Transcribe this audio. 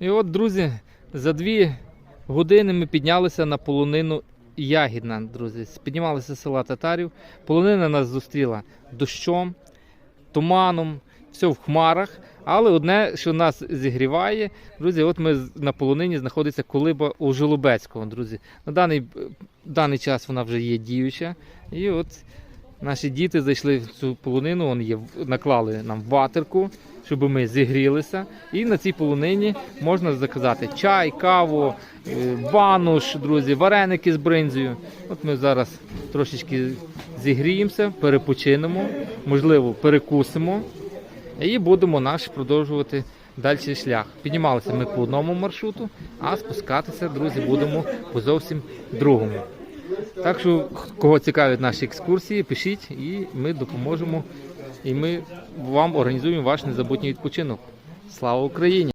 І от, друзі, за дві години ми піднялися на полонину Ягідна, друзі. Піднімалися з села татарів. Полонина нас зустріла дощом, туманом, все в хмарах. Але одне, що нас зігріває, друзі, от ми на полонині знаходиться колиба у Жолобецького, друзі. На даний, даний час вона вже є діюча. І от наші діти зайшли в цю полонину, вони є, наклали нам ватерку, щоб ми зігрілися. І на цій полонині можна заказати чай, каву, е, бануш, друзі, вареники з бринзою. От ми зараз трошечки зігріємося, перепочинемо, можливо, перекусимо. І будемо наш продовжувати далі шлях. Піднімалися ми по одному маршруту, а спускатися, друзі, будемо по зовсім другому. Так що, кого цікавлять наші екскурсії, пишіть і ми допоможемо. І ми вам організуємо ваш незабутній відпочинок. Слава Україні!